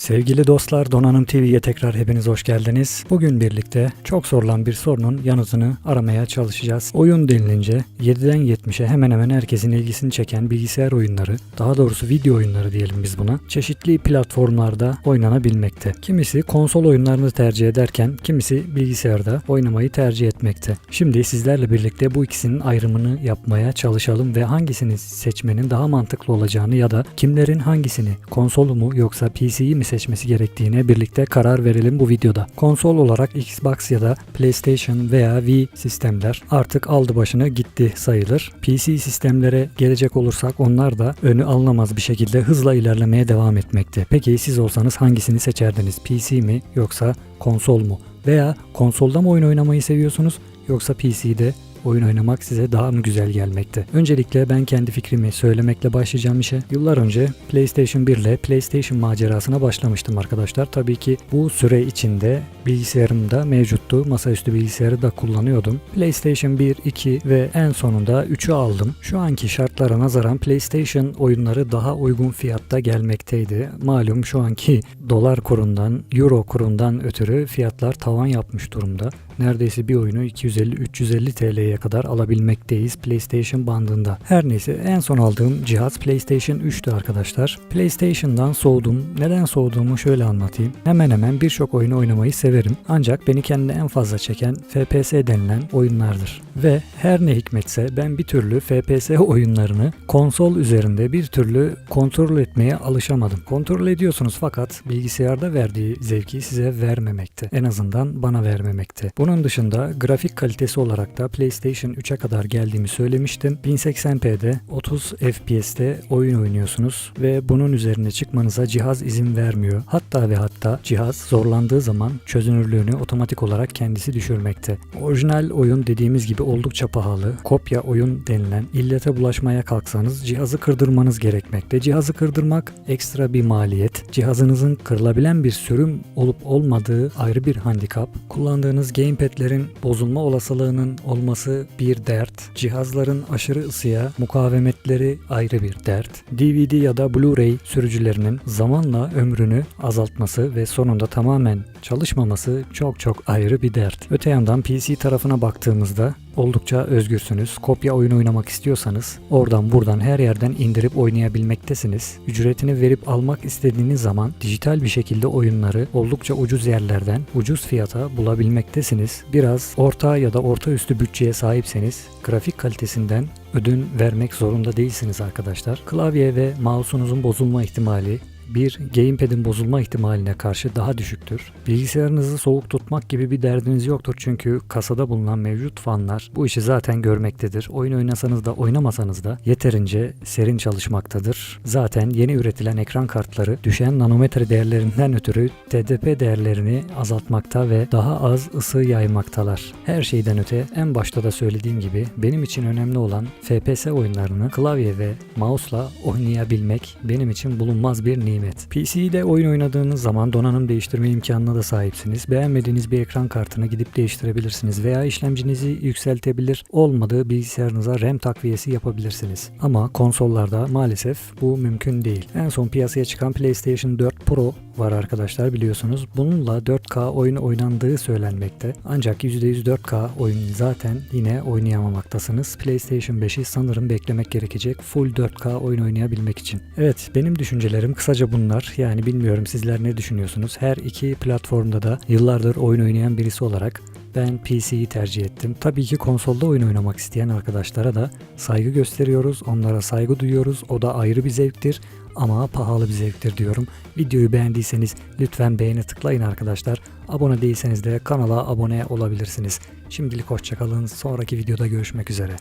Sevgili dostlar Donanım TV'ye tekrar hepiniz hoş geldiniz. Bugün birlikte çok sorulan bir sorunun yanıtını aramaya çalışacağız. Oyun denilince 7'den 70'e hemen hemen herkesin ilgisini çeken bilgisayar oyunları, daha doğrusu video oyunları diyelim biz buna, çeşitli platformlarda oynanabilmekte. Kimisi konsol oyunlarını tercih ederken kimisi bilgisayarda oynamayı tercih etmekte. Şimdi sizlerle birlikte bu ikisinin ayrımını yapmaya çalışalım ve hangisini seçmenin daha mantıklı olacağını ya da kimlerin hangisini konsolu mu yoksa PC'yi mi seçmesi gerektiğine birlikte karar verelim bu videoda. Konsol olarak Xbox ya da PlayStation veya Wii sistemler artık aldı başını gitti sayılır. PC sistemlere gelecek olursak onlar da önü alınamaz bir şekilde hızla ilerlemeye devam etmekte. Peki siz olsanız hangisini seçerdiniz? PC mi yoksa konsol mu? Veya konsolda mı oyun oynamayı seviyorsunuz yoksa PC'de oyun oynamak size daha mı güzel gelmekte? Öncelikle ben kendi fikrimi söylemekle başlayacağım işe. Yıllar önce PlayStation 1 ile PlayStation macerasına başlamıştım arkadaşlar. Tabii ki bu süre içinde bilgisayarımda mevcuttu. Masaüstü bilgisayarı da kullanıyordum. PlayStation 1, 2 ve en sonunda 3'ü aldım. Şu anki şartlara nazaran PlayStation oyunları daha uygun fiyatta gelmekteydi. Malum şu anki dolar kurundan, euro kurundan ötürü fiyatlar tavan yapmış durumda. Neredeyse bir oyunu 250-350 TL'ye kadar alabilmekteyiz PlayStation bandında. Her neyse en son aldığım cihaz PlayStation 3'tü arkadaşlar. PlayStation'dan soğudum. Neden soğuduğumu şöyle anlatayım. Hemen hemen birçok oyunu oynamayı severim. Ancak beni kendine en fazla çeken FPS denilen oyunlardır. Ve her ne hikmetse ben bir türlü FPS oyunlarını konsol üzerinde bir türlü kontrol etmeye alışamadım. Kontrol ediyorsunuz fakat bilgisayarda verdiği zevki size vermemekte. En azından bana vermemekte. Bunun dışında grafik kalitesi olarak da PlayStation 3'e kadar geldiğimi söylemiştim. 1080p'de 30 FPS'te oyun oynuyorsunuz ve bunun üzerine çıkmanıza cihaz izin vermiyor. Hatta ve hatta cihaz zorlandığı zaman çözünürlüğünü otomatik olarak kendisi düşürmekte. Orijinal oyun dediğimiz gibi oldukça pahalı. Kopya oyun denilen illete bulaşmaya kalksanız cihazı kırdırmanız gerekmekte. Cihazı kırdırmak ekstra bir maliyet. Cihazınızın kırılabilen bir sürüm olup olmadığı ayrı bir handikap. Kullandığınız gamepad'lerin bozulma olasılığının olması bir dert. Cihazların aşırı ısıya mukavemetleri ayrı bir dert. DVD ya da Blu-ray sürücülerinin zamanla ömrünü azaltması ve sonunda tamamen çalışmaması çok çok ayrı bir dert. Öte yandan PC tarafına baktığımızda oldukça özgürsünüz. Kopya oyun oynamak istiyorsanız oradan buradan her yerden indirip oynayabilmektesiniz. Ücretini verip almak istediğiniz zaman dijital bir şekilde oyunları oldukça ucuz yerlerden ucuz fiyata bulabilmektesiniz. Biraz orta ya da orta üstü bütçeye sahipseniz grafik kalitesinden ödün vermek zorunda değilsiniz arkadaşlar. Klavye ve mouse'unuzun bozulma ihtimali bir gamepad'in bozulma ihtimaline karşı daha düşüktür. Bilgisayarınızı soğuk tutmak gibi bir derdiniz yoktur çünkü kasada bulunan mevcut fanlar bu işi zaten görmektedir. Oyun oynasanız da oynamasanız da yeterince serin çalışmaktadır. Zaten yeni üretilen ekran kartları düşen nanometre değerlerinden ötürü TDP değerlerini azaltmakta ve daha az ısı yaymaktalar. Her şeyden öte en başta da söylediğim gibi benim için önemli olan FPS oyunlarını klavye ve mouse'la oynayabilmek benim için bulunmaz bir nimet. PC'de oyun oynadığınız zaman donanım değiştirme imkanına da sahipsiniz. Beğenmediğiniz bir ekran kartını gidip değiştirebilirsiniz veya işlemcinizi yükseltebilir, olmadığı bilgisayarınıza RAM takviyesi yapabilirsiniz. Ama konsollarda maalesef bu mümkün değil. En son piyasaya çıkan PlayStation 4 Pro var arkadaşlar biliyorsunuz. Bununla 4K oyun oynandığı söylenmekte. Ancak %100 4K oyun zaten yine oynayamamaktasınız. PlayStation 5'i sanırım beklemek gerekecek full 4K oyun oynayabilmek için. Evet benim düşüncelerim kısaca bunlar. Yani bilmiyorum sizler ne düşünüyorsunuz? Her iki platformda da yıllardır oyun oynayan birisi olarak ben PC'yi tercih ettim. Tabii ki konsolda oyun oynamak isteyen arkadaşlara da saygı gösteriyoruz. Onlara saygı duyuyoruz. O da ayrı bir zevktir ama pahalı bir zevktir diyorum. Videoyu beğendiyseniz lütfen beğeni tıklayın arkadaşlar. Abone değilseniz de kanala abone olabilirsiniz. Şimdilik hoşçakalın. Sonraki videoda görüşmek üzere.